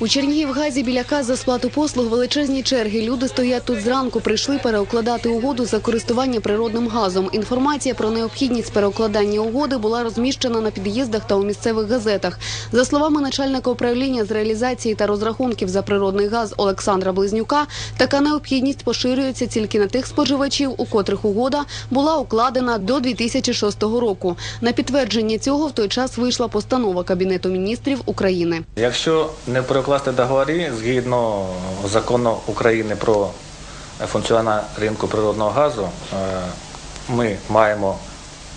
У Чернігівгазі біля каз за сплату послуг величезні черги. Люди стоять тут зранку, прийшли переукладати угоду за користування природним газом. Інформація про необхідність переукладання угоди була розміщена на під'їздах та у місцевих газетах. За словами начальника управління з реалізації та розрахунків за природний газ Олександра Близнюка, така необхідність поширюється тільки на тих споживачів, у котрих угода була укладена до 2006 року. На підтвердження цього в той час вийшла постанова Кабінету міністрів України. Якщо не перекласти договори згідно закону України про функціонування ринку природного газу, е, ми маємо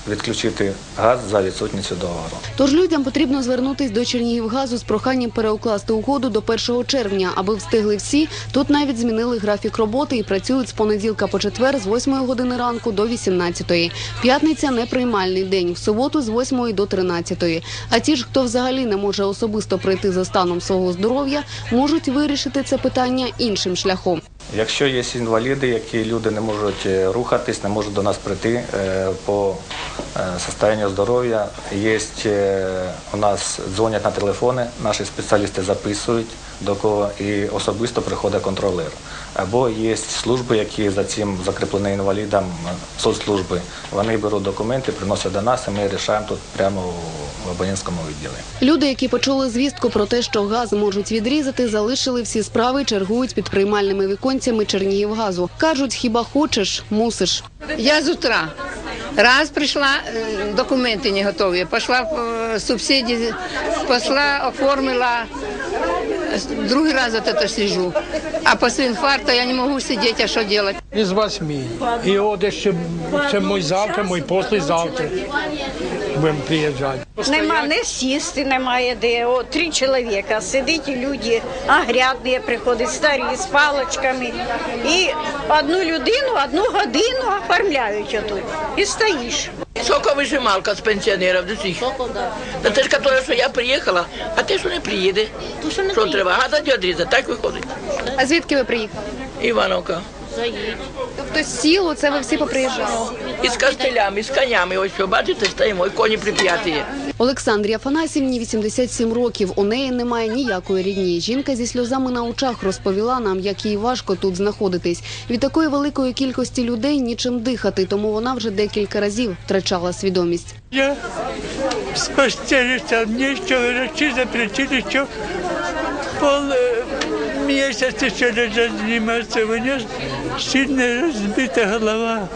відключити газ за відсутністю договору. Тож людям потрібно звернутись до Чернігівгазу з проханням переукласти угоду до 1 червня, аби встигли всі. Тут навіть змінили графік роботи і працюють з понеділка по четвер з 8 години ранку до 18. П'ятниця неприймальний день, в суботу з 8 до 13. А ті ж, хто взагалі не може особисто прийти за станом свого здоров'я, можуть вирішити це питання іншим шляхом. Якщо є інваліди, які люди не можуть е, рухатись, не можуть до нас прийти е, по е, состоянню здоров'я, є у нас дзвонять на телефони, наші спеціалісти записують до кого і особисто приходить контролер. Або є служби, які за цим закріплені інвалідам е, соцслужби. Вони беруть документи, приносять до нас, і ми рішаємо тут прямо в абонентському відділі. Люди, які почули звістку про те, що газ можуть відрізати, залишили всі справи, чергують під приймальними віконцями Чернігівгазу. Кажуть, хіба хочеш, мусиш. Я з утра. Раз прийшла, е, документи не готові. Пішла е, субсидії, пішла, оформила. Другий раз от это сижу. А після інфаркту я не можу сидіти, а що робити? Із восьми. І от ще, ще мой завтра, мой послезавтра будемо приїжджати. Нема не сісти, немає де. О, три чоловіка сидить, і люди агрядні приходять, старі з паличками. І одну людину, одну годину оформляють отут. І стоїш. Соковыжималка с пенсионеров до сих. Да це ж которая, що я приїхала, а те, що не приїде. Що треба? Газа відрізати, так виходить. А звідки ви приїхали? Івановка. Тобто з сілу це ви всі поприїжджали? І з костелями, і з конями. Ось що, бачите, стоїмо, і коні прип'яті. Олександрі Афанасівні 87 років. У неї немає ніякої рідні. Жінка зі сльозами на очах розповіла нам, як їй важко тут знаходитись. Від такої великої кількості людей нічим дихати, тому вона вже декілька разів втрачала свідомість. Я там нічого врачі запретили, що пол місяця ще лежать зніматися. У мене сильно розбита голова.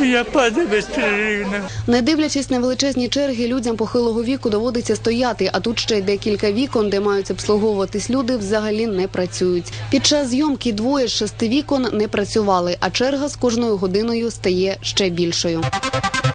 Я падаю безперервно. Не дивлячись на величезні черги, людям похилого віку доводиться стояти. А тут ще й декілька вікон, де мають обслуговуватись люди, взагалі не працюють. Під час зйомки двоє з шести вікон не працювали, а черга з кожною годиною стає ще більшою.